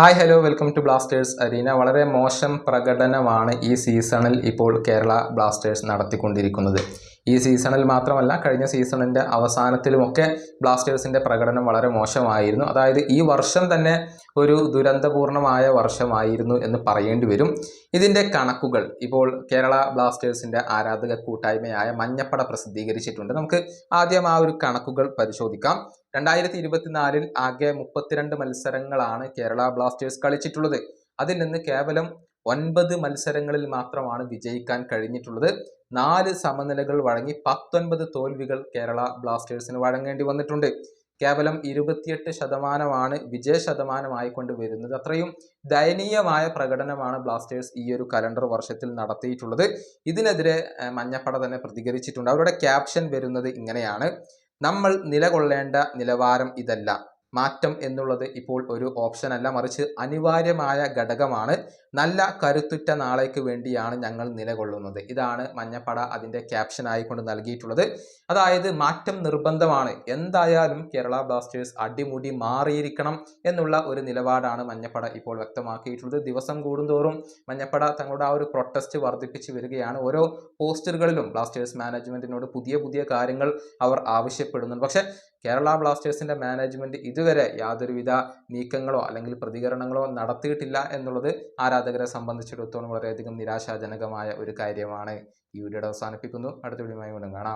Hi hello welcome to Blasters arena. വളരെ മോശം പ്രകടനമാണ് ഈ സീസണിൽ ഇപ്പോൾ കേരള ബ്ലാസ്റ്റേഴ്സ് നടത്തിക്കൊണ്ടിരിക്കുന്നത്. ഈ സീസണിൽ മാത്രമല്ല കഴിഞ്ഞ സീസണിന്റെ അവസാനത്തിലുമൊക്കെ ബ്ലാസ്റ്റേഴ്സിന്റെ പ്രകടനം വളരെ മോശമായിരുന്നു. അതായത് ഈ വർഷം തന്നെ ഒരു ദുരന്തപൂർണമായ വർഷമായിരുന്നു എന്ന് പറയേണ്ടി വരും. ഇതിന്റെ കണക്കുകൾ ഇപ്പോൾ കേരള ബ്ലാസ്റ്റേഴ്സിന്റെ ആരാധക കൂട്ടായ്മയായ മഞ്ഞപ്പട പ്രസിദ്ധീകരിച്ചിട്ടുണ്ട്. നമുക്ക് ആദ്യം ആ ഒരു കണക്കുകൾ പരിശോധിക്കാം. രണ്ടായിരത്തി ഇരുപത്തിനാലിൽ ആകെ മുപ്പത്തിരണ്ട് മത്സരങ്ങളാണ് കേരള ബ്ലാസ്റ്റേഴ്സ് കളിച്ചിട്ടുള്ളത്. അതിൽ നിന്ന് കേവലം ഒൻപത് മത്സരങ്ങളിൽ മാത്രമാണ് വിജയിക്കാൻ കഴിഞ്ഞിട്ടുള്ളത്. നാല് സമനിലകൾ വഴങ്ങി പത്തൊൻപത് തോൽവികൾ കേരള ബ്ലാസ്റ്റേഴ്സിന് വഴങ്ങേണ്ടി വന്നിട്ടുണ്ട്. കേവലം ഇരുപത്തിയെട്ട് ശതമാനമാണ് വിജയ ശതമാനമായിക്കൊണ്ട് വരുന്നത്. അത്രയും ദയനീയമായ പ്രകടനമാണ് ബ്ലാസ്റ്റേഴ്സ് ഈ ഒരു കലണ്ടർ വർഷത്തിൽ നടത്തിയിട്ടുള്ളത്. ഇതിനെതിരെ മഞ്ഞപ്പട തന്നെ പ്രതികരിച്ചിട്ടുണ്ട്. അവരുടെ ക്യാപ്ഷൻ വരുന്നത് ഇങ്ങനെയാണ്. നമ്മൾ നിലകൊള്ളേണ്ട നിലവാരം ഇതല്ല. മാറ്റം എന്നുള്ളത് ഇപ്പോൾ ഒരു ഓപ്ഷൻ അല്ല. മറിച്ച് അനിവാര്യമായ ഘടകമാണ്. നല്ല കരുത്തുറ്റ നാളേക്ക് വേണ്ടിയാണ് ഞങ്ങൾ നിലകൊള്ളുന്നത്. ഇതാണ് മഞ്ഞപ്പട അതിന്റെ ക്യാപ്ഷൻ ആയിക്കൊണ്ട് നൽകിയിട്ടുള്ളത്. അതായത് മാറ്റം നിർബന്ധമാണ്. എന്തായാലും കേരള ബ്ലാസ്റ്റേഴ്സ് അടിമുടി മാറിയിരിക്കണം എന്നുള്ള ഒരു നിലപാടാണ് മഞ്ഞപ്പട ഇപ്പോൾ വ്യക്തമാക്കിയിട്ടുള്ളത്. ദിവസം കൂടുന്തോറും മഞ്ഞപ്പട തങ്ങളുടെ ആ ഒരു പ്രൊട്ടസ്റ്റ് വർദ്ധിപ്പിച്ച് വരികയാണ്. ഓരോ പോസ്റ്ററുകളിലും ബ്ലാസ്റ്റേഴ്സ് മാനേജ്മെന്റിനോട് പുതിയ പുതിയ കാര്യങ്ങൾ അവർ ആവശ്യപ്പെടുന്നുണ്ട്. പക്ഷേ കേരള ബ്ലാസ്റ്റേഴ്സിന്റെ മാനേജ്മെന്റ് ഇതുവരെ യാതൊരുവിധ നീക്കങ്ങളോ അല്ലെങ്കിൽ പ്രതികരണങ്ങളോ നടത്തിയിട്ടില്ല എന്നുള്ളത് ആരാധകരെ സംബന്ധിച്ചിടത്തോളം വളരെയധികം നിരാശാജനകമായ ഒരു കാര്യമാണ് ഈ വീഡിയോയുടെ അവസാനിപ്പിക്കുന്നു. അടുത്ത വീഡിയോയുമായി വീണ്ടും കാണാം.